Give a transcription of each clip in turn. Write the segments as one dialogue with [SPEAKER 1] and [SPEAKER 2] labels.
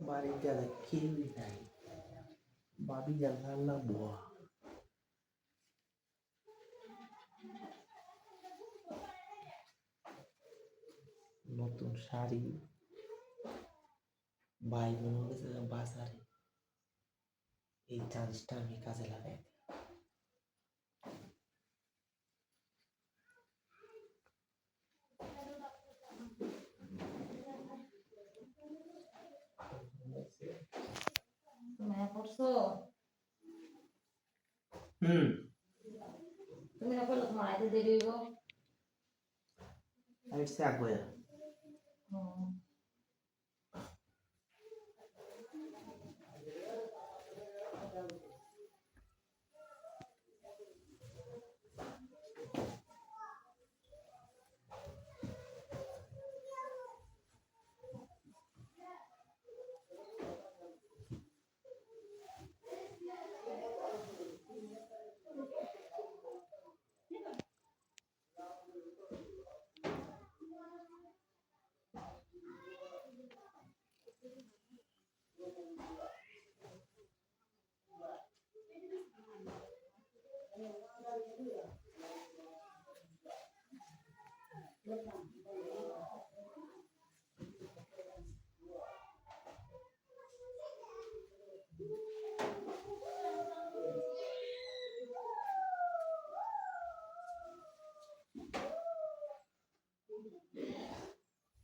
[SPEAKER 1] বাড়িতে কেউই নাই বাবি জানলা বোয়া নতুন শাড়ি ভাই মনে বাজারে এই চান্সটা আমি কাজে লাগাই দিই।
[SPEAKER 2] তুমি না করছ
[SPEAKER 1] হুম।
[SPEAKER 2] তুমি না করলে তোমার আইতে দেরি হইব?
[SPEAKER 1] আমি থাকব
[SPEAKER 2] হুম।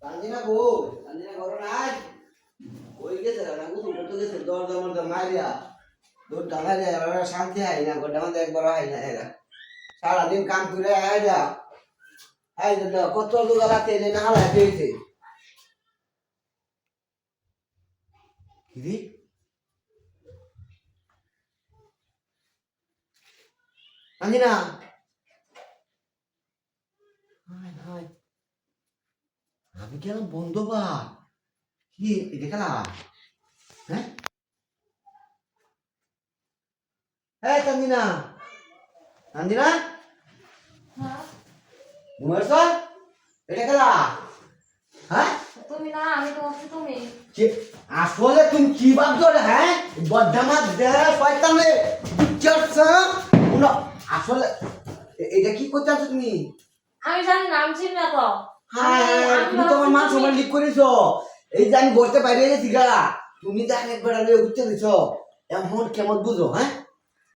[SPEAKER 3] Tanjina Gold, Tanjina aja. নাই গেছে না কুতু গেছে মারিয়া দূর যায় শান্তি হয় না গোটা মধ্যে একবার হয় না এরা। সারাদিন কাম করে আয় যা। আয় যা কত লোক রাতে না পেয়েছে আমি গেলাম বন্ধ বা কি এটা খেলা হ্যাঁ তান্দিনা তান্দিনা এটা খেলা হ্যাঁ
[SPEAKER 2] তুমি না আমি তো বলছি তুমি
[SPEAKER 3] কি আসলে তুমি কি ভাবছ হ্যাঁ বদ্দামা দে শয়তানে বুঝছ না আসলে এটা কি করতে আছো তুমি
[SPEAKER 2] আমি জানি না আমি চিনি না তো
[SPEAKER 3] হ্যাঁ তুমি তোমার মান সম্মান লিক করেছ এই যে আমি বসতে পারি যে তুমি যে একবার উঠতে দিছো, এমন কেমন বুঝো হ্যাঁ?